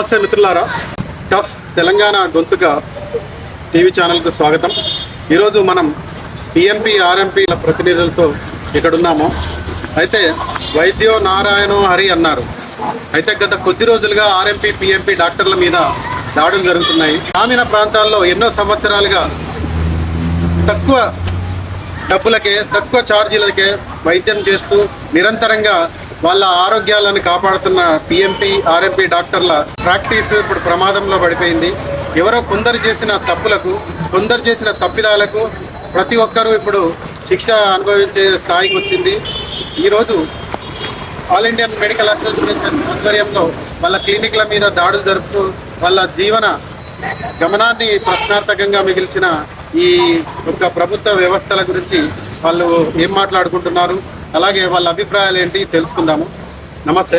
నమస్తే మిత్రులారా. టఫ్ తెలంగాణ గొంతుక టీవీ ఛానల్కు స్వాగతం. ఈరోజు మనం పిఎంపీ ఆర్ఎంపీల ప్రతినిధులతో ఇక్కడున్నాము. అయితే వైద్యో నారాయణ హరి అన్నారు. అయితే గత కొద్ది రోజులుగా ఆర్ఎంపీ పిఎంపీ డాక్టర్ల మీద దాడులు జరుగుతున్నాయి. గ్రామీణ ప్రాంతాల్లో ఎన్నో సంవత్సరాలుగా తక్కువ డబ్బులకే తక్కువ ఛార్జీలకే వైద్యం చేస్తూ నిరంతరంగా వాళ్ళ ఆరోగ్యాలను కాపాడుతున్న పిఎంపీ ఆర్ఎంపీ డాక్టర్ల ప్రాక్టీస్ ఇప్పుడు ప్రమాదంలో పడిపోయింది. ఎవరో కొందరు చేసిన తప్పులకు కొందరు చేసిన తప్పిదాలకు ప్రతి ఒక్కరూ ఇప్పుడు శిక్ష అనుభవించే స్థాయికి వచ్చింది. ఈరోజు ఆల్ ఇండియన్ మెడికల్ అసోసియేషన్ ఆధ్వర్యంలో వాళ్ళ క్లినిక్ల మీద దాడులు జరుపుతూ వాళ్ళ జీవన గమనాన్ని ప్రశ్నార్థకంగా మిగిల్చిన ఈ యొక్క ప్రభుత్వ వ్యవస్థల గురించి వాళ్ళు ఏం మాట్లాడుకుంటున్నారు? అలాగే వాళ్ళ అభిప్రాయాలు ఏంటి తెలుసుకుందాము. నమస్తే.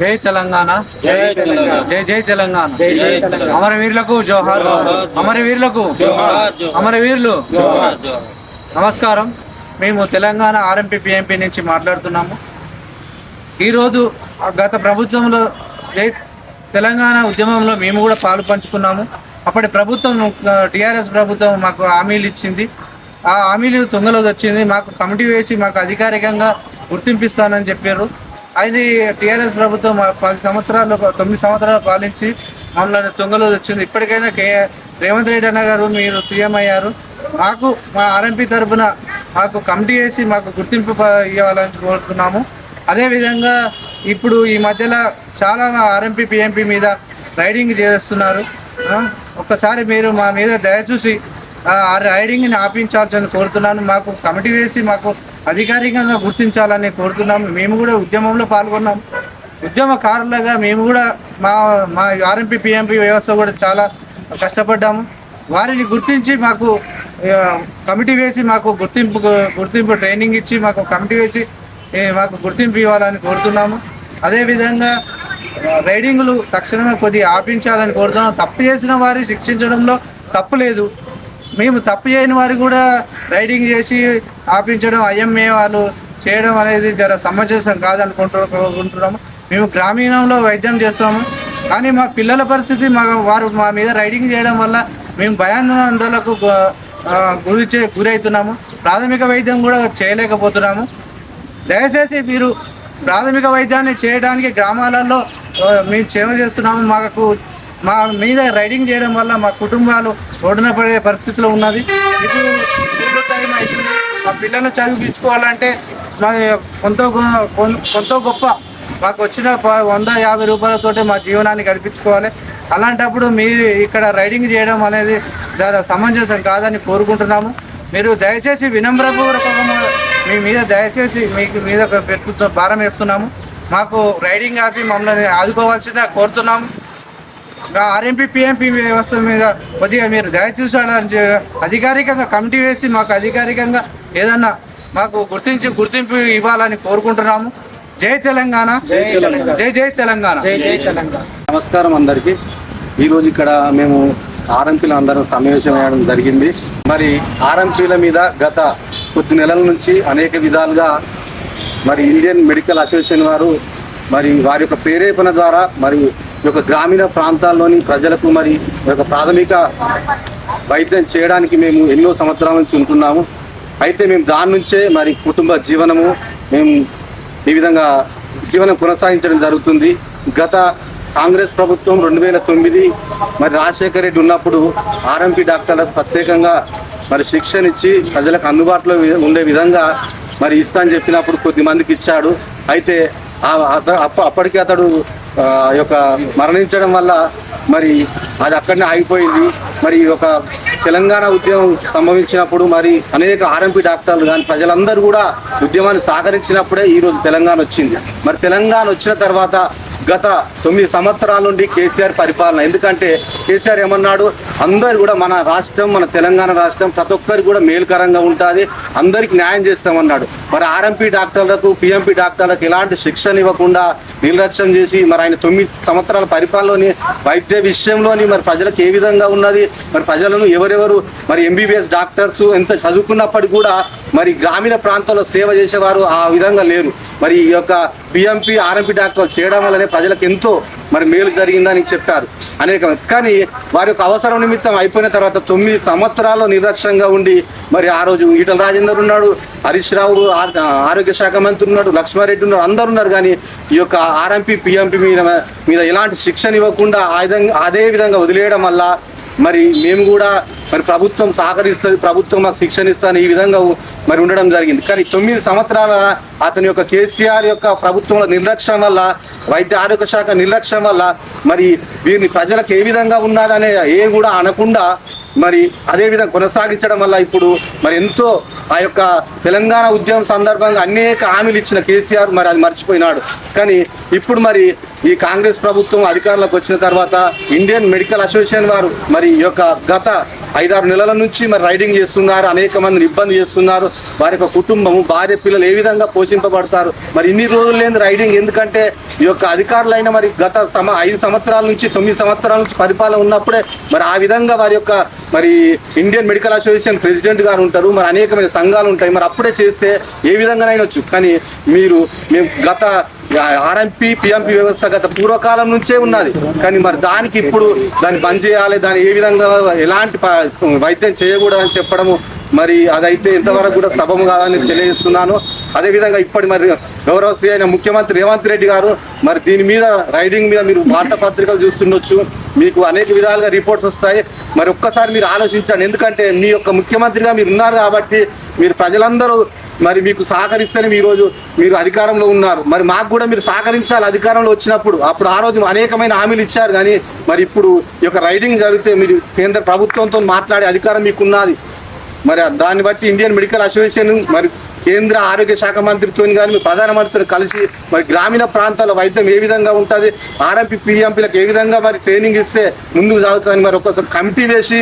జై తెలంగాణ. జై తెలంగాణ. జై జై తెలంగాణ. జై జై తెలంగాణ. అమరవీరులకు జోహార్. అమరవీరులకు. అమరవీరులు. నమస్కారం. మేము తెలంగాణ ఆర్ఎంపీ పిఎంపీ నుంచి మాట్లాడుతున్నాము. ఈరోజు గత ప్రభుత్వంలో జై తెలంగాణ ఉద్యమంలో మేము కూడా పాలు పంచుకున్నాము. అప్పటి ప్రభుత్వం టీఆర్ఎస్ ప్రభుత్వం మాకు హామీలు ఇచ్చింది. ఆ హామీలు తొందరలో వచ్చింది. మాకు కమిటీ వేసి మాకు అధికారికంగా గుర్తింపిస్తానని చెప్పారు. అది టీఆర్ఎస్ ప్రభుత్వం మా పది సంవత్సరాలు తొమ్మిది సంవత్సరాలు పాలించి మమ్మల్ని తొంగలో వచ్చింది. ఇప్పటికైనా కే రేవంత్ రెడ్డి అన్న గారు మీరు సీఎం అయ్యారు. మాకు మా ఆర్ఎంపీ తరఫున మాకు కమిటీ వేసి మాకు గుర్తింపు ఇవ్వాలని కోరుతున్నాము. అదేవిధంగా ఇప్పుడు ఈ మధ్యలో చాలా ఆర్ఎంపీ పిఎంపీ మీద రైడింగ్ చేస్తున్నారు. ఒక్కసారి మీరు మా మీద దయచూసి ఆ ఆ రైడింగ్ని ఆపించాల్సి కోరుతున్నాను. మాకు కమిటీ వేసి మాకు అధికారికంగా గుర్తించాలని కోరుతున్నాము మేము కూడా ఉద్యమంలో పాల్గొన్నాం. ఉద్యమకారులుగా మేము కూడా మా మా ఆర్ఎంపీ పిఎంపీ వ్యవస్థ కూడా చాలా కష్టపడ్డాము. వారిని గుర్తించి మాకు కమిటీ వేసి మాకు గుర్తింపు గుర్తింపు ట్రైనింగ్ ఇచ్చి మాకు కమిటీ వేసి మాకు గుర్తింపు ఇవ్వాలని కోరుతున్నాము. అదేవిధంగా రైడింగ్లు తక్షణమే కొద్దిగా ఆపించాలని కోరుతున్నాం. తప్పు చేసిన వారిని శిక్షించడంలో తప్పు లేదు. మేము తప్పు చేయని వారు కూడా రైడింగ్ చేసి ఆపించడం ఐఎంఏ వాళ్ళు చేయడం అనేది జర సమంజసం కాదనుకుంటున్నాము. మేము గ్రామీణంలో వైద్యం చేస్తాము. కానీ మా పిల్లల పరిస్థితి మా వారు మా మీద రైడింగ్ చేయడం వల్ల మేము భయాందోళనకు గురి చే గురవుతున్నాము ప్రాథమిక వైద్యం కూడా చేయలేకపోతున్నాము. దయచేసి మీరు ప్రాథమిక వైద్యాన్ని చేయడానికి గ్రామాలలో మేము సేవ చేస్తున్నాము. మాకు మా మీద రైడింగ్ చేయడం వల్ల మా కుటుంబాలు రోడ్డున పడే పరిస్థితిలో ఉన్నది. ఇప్పుడు టైం అవుతుంది మా పిల్లల్ని చదివించుకోవాలంటే మా కొంత కొంత గొప్ప మాకు వచ్చిన ప- వంద యాభై రూపాయలతోటి మా జీవనాన్ని గడిపించుకోవాలి. అలాంటప్పుడు మీరు ఇక్కడ రైడింగ్ చేయడం అనేది చాలా సమంజసం కాదని కోరుకుంటున్నాము. మీరు దయచేసి వినమ్రపూర్వకంగా మీ మీద దయచేసి మీకు మీద పెట్టుకున్న భారం వేస్తున్నాము. మాకు రైడింగ్ ఆపి మమ్మల్ని ఆదుకోవాల్సిందిగా కోరుతున్నాము. ఆర్ఎంపీ పిఎంపీ వ్యవస్థ మీద కొద్దిగా మీరు దయచూసి అధికారికంగా కమిటీ వేసి మాకు అధికారికంగా ఏదన్నా మాకు గుర్తించి గుర్తింపు ఇవ్వాలని కోరుకుంటున్నాము. జై తెలంగాణ. జై తెలంగాణ. జై జై తెలంగాణ. జై జై తెలంగాణ. నమస్కారం అందరికీ. ఈరోజు ఇక్కడ మేము ఆర్ఎంపీలు అందరం సమావేశమయ్యడం జరిగింది. మరి ఆర్ఎంపీల మీద గత కొద్ది నెలల నుంచి అనేక విధాలుగా మరి ఇండియన్ మెడికల్ అసోసియేషన్ వారు మరి వారి యొక్క ప్రేరేపణ ద్వారా మరి ఈ యొక్క గ్రామీణ ప్రాంతాల్లోని ప్రజలకు మరి ఈ యొక్క ప్రాథమిక వైద్యం చేయడానికి మేము ఎన్నో సంవత్సరాల నుంచి ఉంటున్నాము. అయితే మేము దాని నుంచే మరి కుటుంబ జీవనము మేము ఈ విధంగా జీవనం కొనసాగించడం జరుగుతుంది. గత కాంగ్రెస్ ప్రభుత్వం రెండు వేల తొమ్మిది మరి రాజశేఖర రెడ్డి ఉన్నప్పుడు ఆర్ఎంపీ డాక్టర్లకు ప్రత్యేకంగా మరి శిక్షణ ఇచ్చి ప్రజలకు అందుబాటులో ఉండే విధంగా మరి ఇస్తా అని చెప్పినప్పుడు కొద్ది మందికి ఇచ్చాడు. అయితే అత- అప్ప- అప్పటికి అతడు యొక్క మరణించడం వల్ల మరి అది అక్కడనే ఆగిపోయింది. మరి ఈ యొక్క తెలంగాణ ఉద్యమం సంభవించినప్పుడు మరి అనేక ఆర్ఎంపీ డాక్టర్లు కానీ ప్రజలందరూ కూడా ఉద్యమాన్ని సహకరించినప్పుడే ఈరోజు తెలంగాణ వచ్చింది. మరి తెలంగాణ వచ్చిన తర్వాత గత తొమ్మిది సంవత్సరాల నుండి కేసీఆర్ పరిపాలన. ఎందుకంటే కేసీఆర్ ఏమన్నాడు? అందరు కూడా మన రాష్ట్రం మన తెలంగాణ రాష్ట్రం ప్రతి ఒక్కరికి కూడా మేలుకరంగా ఉంటుంది. అందరికి న్యాయం చేస్తామన్నాడు. మరి ఆర్ఎంపీ డాక్టర్లకు పిఎంపీ డాక్టర్లకు ఎలాంటి శిక్షణ ఇవ్వకుండా నిర్లక్ష్యం చేసి మరి ఆయన తొమ్మిది సంవత్సరాల పరిపాలనలోని వైద్య విషయంలోని మరి ప్రజలకు ఏ విధంగా ఉన్నది? మరి ప్రజలను ఎవరెవరు మరి ఎంబీబీఎస్ డాక్టర్స్ ఎంత చదువుకున్నప్పటికీ కూడా మరి గ్రామీణ ప్రాంతాల్లో సేవ చేసేవారు ఆ విధంగా లేరు. మరి ఈ యొక్క పిఎంపీ ఆర్ఎంపీ డాక్టర్లు చేయడం వల్లనే ద్వారానే ప్రజలకు ఎంతో మరి మేలు జరిగిందని చెప్పారు. అనేక కానీ వారి యొక్క అవసరం నిమిత్తం అయిపోయిన తర్వాత తొమ్మిది సంవత్సరాలు నిర్లక్ష్యంగా ఉండి మరి ఆ రోజు ఈటల రాజేందర్ ఉన్నాడు హరీష్ రావు ఆ- ఆరోగ్య శాఖ మంత్రి ఉన్నాడు లక్ష్మారెడ్డి ఉన్నాడు అందరు ఉన్నారు. కానీ ఈ యొక్క ఆర్ఎంపీ పిఎంపీ మీద మీద ఎలాంటి శిక్షణ ఇవ్వకుండా ఆ విధంగా అదే విధంగా వదిలేయడం వల్ల మరి మేము కూడా మరి ప్రభుత్వం సహకరిస్తుంది ప్రభుత్వం మాకు శిక్షణ ఇస్తుంది ఈ విధంగా మరి ఉండడం జరిగింది. కానీ తొమ్మిది సంవత్సరాల అతని యొక్క కేసీఆర్ యొక్క ప్రభుత్వంలో నిర్లక్ష్యం వల్ల వైద్య ఆరోగ్య శాఖ నిర్లక్ష్యం వల్ల మరి వీరిని ప్రజలకు ఏ విధంగా ఉన్నదనే ఏ కూడా అనకుండా మరి అదేవిధంగా కొనసాగించడం వల్ల ఇప్పుడు మరి ఎంతో ఆ యొక్క తెలంగాణ ఉద్యమం సందర్భంగా అనేక హామీలు ఇచ్చిన కేసీఆర్ మరి అది మర్చిపోయినాడు. కానీ ఇప్పుడు మరి ఈ కాంగ్రెస్ ప్రభుత్వం అధికారంలోకి వచ్చిన తర్వాత ఇండియన్ మెడికల్ అసోసియేషన్ వారు మరి ఈ యొక్క గత ఐదారు నెలల నుంచి మరి రైడింగ్ చేస్తున్నారు అనేక మందిని ఇబ్బంది చేస్తున్నారు. వారి యొక్క కుటుంబము భార్య పిల్లలు ఏ విధంగా పోషింపబడతారు? మరి ఇన్ని రోజులు లేని రైడింగ్ ఎందుకంటే ఈ యొక్క అధికారులైన మరి గత సమ ఐదు సంవత్సరాల నుంచి తొమ్మిది సంవత్సరాల నుంచి పరిపాలన ఉన్నప్పుడే మరి ఆ విధంగా వారి యొక్క మరి ఇండియన్ మెడికల్ అసోసియేషన్ ప్రెసిడెంట్ గారు ఉంటారు. మరి అనేకమైన సంఘాలు ఉంటాయి. మరి అప్పుడే చేస్తే ఏ విధంగానైనా వచ్చు. కానీ మీరు మేము గత ఆర్ఎంపీ పిఎంపి వ్యవస్థ గత పూర్వకాలం నుంచే ఉన్నది. కానీ మరి దానికి ఇప్పుడు దాన్ని బంద్ చేయాలి దాన్ని ఏ విధంగా ఎలాంటి ప- వైద్యం చేయకూడదని చెప్పడము మరి అదైతే ఇంతవరకు కూడా సభము కాదని తెలియజేస్తున్నాను. అదేవిధంగా ఇప్పటి మరి గౌరవశ్రీ అయిన ముఖ్యమంత్రి రేవంత్ రెడ్డి గారు మరి దీని మీద రైడింగ్ మీద మీరు వార్తాపత్రికలు చూస్తుండొచ్చు. మీకు అనేక విధాలుగా రిపోర్ట్స్ వస్తాయి. మరి ఒక్కసారి మీరు ఆలోచించండి. ఎందుకంటే మీ యొక్క ముఖ్యమంత్రిగా మీరు ఉన్నారు కాబట్టి మీరు ప్రజలందరూ మరి మీకు సహకరిస్తేనే మీ రోజు మీరు అధికారంలో ఉన్నారు. మరి మాకు కూడా మీరు సహకరించాలి అధికారంలో వచ్చినప్పుడు. అప్పుడు ఆ రోజు అనేకమైన హామీలు ఇచ్చారు కానీ మరి ఇప్పుడు ఈ యొక్క రైడింగ్ జరిగితే మీరు కేంద్ర ప్రభుత్వంతో మాట్లాడే అధికారం మీకు ఉన్నది. మరి దాన్ని బట్టి ఇండియన్ మెడికల్ అసోసియేషన్ మరి కేంద్ర ఆరోగ్య శాఖ మంత్రితో కానీ మీ ప్రధానమంత్రితో కలిసి మరి గ్రామీణ ప్రాంతాల్లో వైద్యం ఏ విధంగా ఉంటుంది ఆర్ఎంపీ పీఎంపీలకు ఏ విధంగా మరి ట్రైనింగ్ ఇస్తే ముందుకు సాగుతుందని మరి ఒక్కసారి కమిటీ వేసి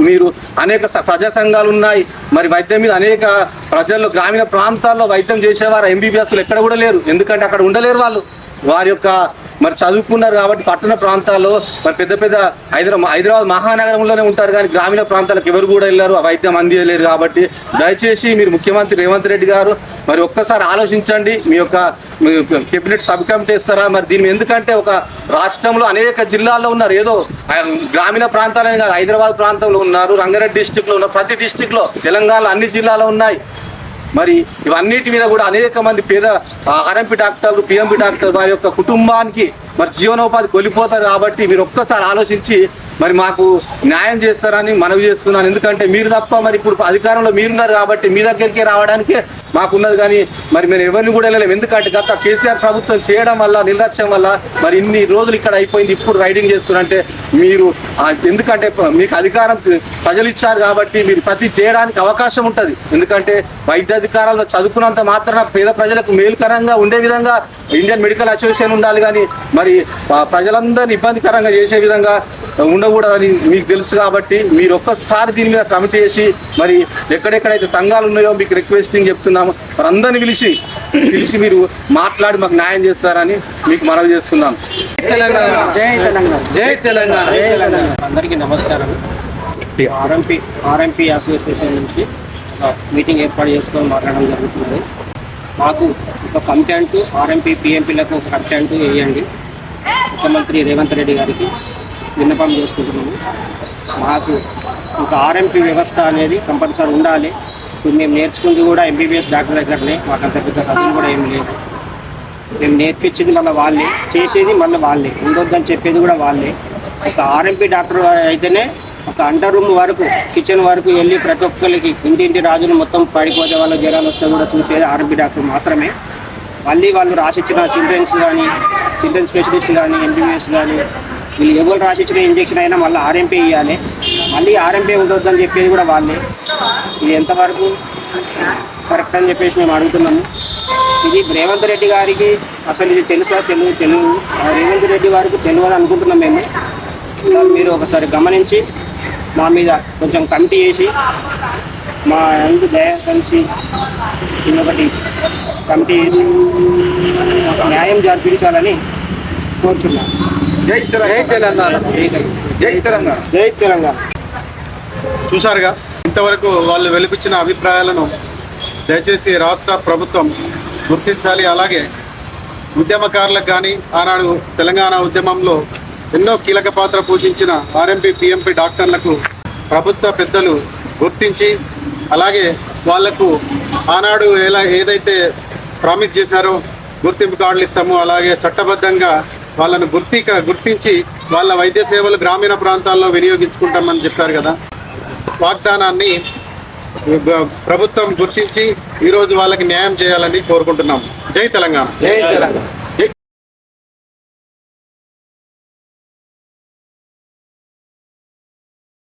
మీరు అనేక స- ప్రజా సంఘాలు ఉన్నాయి. మరి వైద్యం మీద అనేక ప్రజల్లో గ్రామీణ ప్రాంతాల్లో వైద్యం చేసేవారు ఎంబీబీఎస్లు ఎక్కడ కూడా లేరు. ఎందుకంటే అక్కడ ఉండలేరు వాళ్ళు. వారి యొక్క మరి చదువుకున్నారు కాబట్టి పట్టణ ప్రాంతాల్లో మరి పెద్ద పెద్ద హైదరాబాద్ హైదరాబాద్ మహానగరంలోనే ఉంటారు కానీ గ్రామీణ ప్రాంతాలకు ఎవరు కూడా వెళ్ళారు. ఆ వైద్యం అందియలేరు కాబట్టి దయచేసి మీరు ముఖ్యమంత్రి రేవంత్ రెడ్డి గారు మరి ఒక్కసారి ఆలోచించండి మీ యొక్క మీ కేబినెట్ సబ్ కమిటీ ఇస్తారా మరి దీని ఎందుకంటే ఒక రాష్ట్రంలో అనేక జిల్లాల్లో ఉన్నారు. ఏదో గ్రామీణ ప్రాంతాలనే కాదు హైదరాబాద్ ప్రాంతంలో ఉన్నారు రంగారెడ్డి డిస్టిక్లో ఉన్నారు. ప్రతి డిస్టిక్లో తెలంగాణ అన్ని జిల్లాలో ఉన్నాయి. మరి ఇవన్నిటి మీద కూడా అనేక మంది పేద ఆర్ఎంపీ డాక్టర్లు పిఎంపీ డాక్టర్ వారి యొక్క కుటుంబానికి మరి జీవనోపాధి కోల్పోతారు కాబట్టి మీరు ఒక్కసారి ఆలోచించి మరి మాకు న్యాయం చేస్తారని మనవి చేస్తున్నాను. ఎందుకంటే మీరు తప్ప మరి ఇప్పుడు అధికారంలో మీరున్నారు కాబట్టి మీ దగ్గరికే రావడానికే మాకున్నది కానీ మరి మేము ఎవరిని కూడా వెళ్ళలేము ఎందుకంటే గత కేసీఆర్ ప్రభుత్వం చేయడం వల్ల నిర్లక్ష్యం వల్ల మరి ఇన్ని రోజులు ఇక్కడ అయిపోయింది. ఇప్పుడు రైడింగ్ చేస్తున్నారంటే మీరు ఎందుకంటే మీకు అధికారం ప్రజలు ఇచ్చారు కాబట్టి మీరు ప్రతి చేయడానికి అవకాశం ఉంటుంది. ఎందుకంటే వైద్య అధికారాల్లో చదువుకున్నంత మాత్రాన పేద ప్రజలకు మేలుకరంగా ఉండే విధంగా ఇండియన్ మెడికల్ అసోసియేషన్ ఉండాలి కానీ మరి ఆ ప్రజలందరినీ ఇబ్బందికరంగా చేసే విధంగా ఉండకూడదని మీకు తెలుసు కాబట్టి మీరు ఒక్కసారి దీని మీద కమిటీ వేసి మరి ఎక్కడెక్కడైతే సంఘాలు ఉన్నాయో మీకు రిక్వెస్టింగ్ చెప్తున్నాము మరి అందరిని పిలిచి పిలిచి మీరు మాట్లాడి మాకు న్యాయం చేస్తారని మీకు మనవి చేస్తున్నాను. తెలంగాణ. జై తెలంగాణ. అందరికీ నమస్కారం. ఆర్ఎంపీ ఆర్ఎంపీ అసోసియేషన్ నుంచి ఒక మీటింగ్ ఏర్పాటు చేసుకొని మాట్లాడడం జరుగుతున్నది మాకు ఒక కంటెంట్ ఆర్ఎంపీ పిఎంపీలకు ఒక కంటెంట్ వేయండి. ముఖ్యమంత్రి రేవంత్ రెడ్డి గారికి విన్నపం చేసుకుంటున్నాము. మాకు ఒక ఆర్ఎంపీ వ్యవస్థ అనేది కంపల్సరీ ఉండాలి. ఇప్పుడు మేము నేర్చుకుంది కూడా ఎంబీబీఎస్ డాక్టర్ దగ్గరనే మాకు అంత పెద్ద చదువు కూడా ఏం లేదు. మేము నేర్పించింది మళ్ళీ వాళ్ళే చేసేది మళ్ళీ వాళ్ళే ఉండొద్దని చెప్పేది కూడా వాళ్ళే. ఒక ఆర్ఎంపీ డాక్టర్ అయితేనే ఒక అండర్ రూమ్ వరకు కిచెన్ వరకు వెళ్ళి ప్రతి ఒక్కరికి ఇంటింటి రాజులు మొత్తం పడిపోతే వాళ్ళ జ్వరాలు వస్తే కూడా చూసేది ఆర్ఎంపీ డాక్టర్ మాత్రమే. మళ్ళీ వాళ్ళు రాసిచ్చిన చిల్డ్రన్స్ కానీ చిల్డ్రన్ స్పెషలిస్ట్ కానీ ఎంబీబీఎస్ కానీ వీళ్ళు ఎవరు రాసిచ్చిన ఇంజెక్షన్ అయినా మళ్ళీ ఆర్ఎంపీ ఇవ్వాలి మళ్ళీ ఆర్ఎంపీ ఉండొద్దని చెప్పేది కూడా వాళ్ళే. ఇది ఎంతవరకు కరెక్ట్ అని చెప్పేసి మేము అడుగుతున్నాము. ఇది రేవంత్ రెడ్డి గారికి అసలు ఇది తెలుసా? తెలుగు తెలుగు రేవంత్ రెడ్డి గారికి తెలియదు అనుకుంటున్నాం మేము. మీరు ఒకసారి గమనించి మా మీద కొంచెం కమిటీ చేసి మా అందు దయ కలిసి ఒకటి కమిటీ ఒక న్యాయం జరిపించాలని కోరుచున్నాను జై జై తెలంగాణ. జై తెలంగాణ. జై తెలంగాణ. చూశారుగా? ఇంతవరకు వాళ్ళు వెలిపించిన అభిప్రాయాలను దయచేసి రాష్ట్ర ప్రభుత్వం గుర్తించాలి. అలాగే ఉద్యమకారులకు కానీ ఆనాడు తెలంగాణ ఉద్యమంలో ఎన్నో కీలక పాత్ర పోషించిన ఆర్ఎంపీ పిఎంపీ డాక్టర్లకు ప్రభుత్వ పెద్దలు గుర్తించి అలాగే వాళ్ళకు ఆనాడు ఎలా ఏదైతే ప్రామిట్ చేశారో గుర్తింపు కార్డులు ఇస్తాము అలాగే చట్టబద్ధంగా వాళ్ళను గుర్తిక గుర్తించి వాళ్ళ వైద్య సేవలు గ్రామీణ ప్రాంతాల్లో వినియోగించుకుంటామని చెప్పారు కదా. వాగ్దానాన్ని ప్రభుత్వం గుర్తించి ఈరోజు వాళ్ళకి న్యాయం చేయాలని కోరుకుంటున్నాం. జై తెలంగాణ. జై తెలంగాణ.